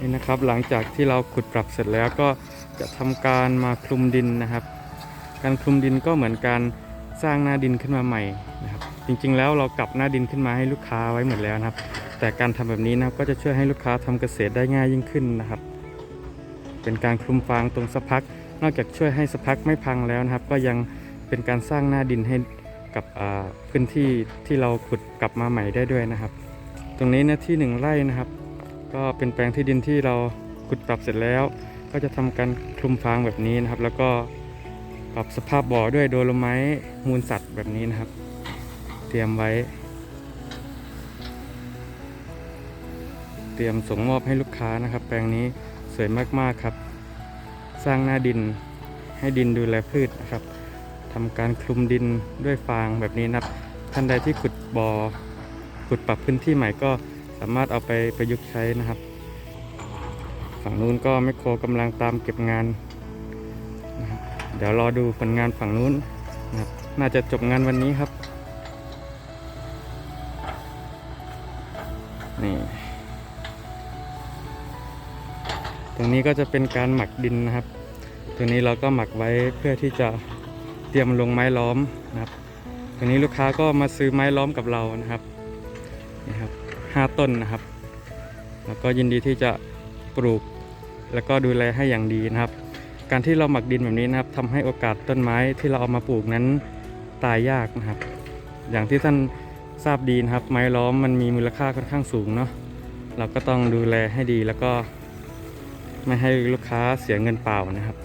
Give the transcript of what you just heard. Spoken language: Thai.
นี่นะครับหลังจากที่เราขุดปรับเสร็จแล้วก็จะทำการมาคลุมดินนะครับ การคลุมดินก็เหมือนการสร้างหน้าดินขึ้นมาใหม่นะครับ จริงๆแล้วเรากลับหน้าดินขึ้นมาให้ลูกค้าไว้หมดแล้วนะครับ แต่การทำแบบนี้นะก็จะช่วยให้ลูกค้าทำเกษตรได้ง่ายยิ่งขึ้นนะครับ เป็นการคลุมฟางตรงสะพัก นอกจากช่วยให้สะพักไม่พังแล้วนะครับ ก็ยังเป็นการสร้างหน้าดินให้กับพื้นที่ที่เราขุดกลับมาใหม่ได้ด้วยนะครับ ตรงนี้นะที่หนึ่งไร่นะครับ ก็เป็นแปลงที่ดินที่เราขุดปรับเสร็จแล้ว ก็จะทำการคลุมฟางแบบนี้นะครับ แล้วก็ปรับสภาพบ่อด้วยโดโลไม้มูลสัตว์แบบนี้นะครับ เตรียมไว้ เตรียมส่งมอบให้ลูกค้านะครับ แปลงนี้สวยมากๆครับ สร้างหน้าดินให้ดินดูแลพืชนะครับทำการคลุมดินด้วยฟางแบบนี้นะครับ ท่านใดที่ขุดบ่อขุดปรับพื้นที่ใหม่ก็ สามารถเอาไปประยุกต์ใช้นะครับ ฝั่งนู้นก็แมคโครกำลังตามเก็บงานนะเดี๋ยวรอดูผลงานฝั่งนู้นนะครับน่าจะจบงานวันนี้ครับนี่ตรงนี้ก็จะเป็นการหมักดินนะครับตรงนี้เราก็หมักไว้เพื่อที่จะเตรียมลงไม้ล้อมนะครับตรงนี้ลูกค้าก็มาซื้อไม้ล้อมกับเรานะครับนี่ครับ ห้าต้นนะครับ แล้วก็ยินดีที่จะปลูกแล้วก็ดูแลให้อย่างดีนะครับ การที่เราหมักดินแบบนี้นะครับทำให้โอกาสต้นไม้ที่เราเอามาปลูกนั้นตายยากนะครับ อย่างที่ท่านทราบดีนะครับ ไม้ล้อมมันมีมูลค่าค่อนข้างสูงเนาะเราก็ต้องดูแลให้ดีแล้วก็ไม่ให้ลูกค้าเสียเงินเปล่านะครับ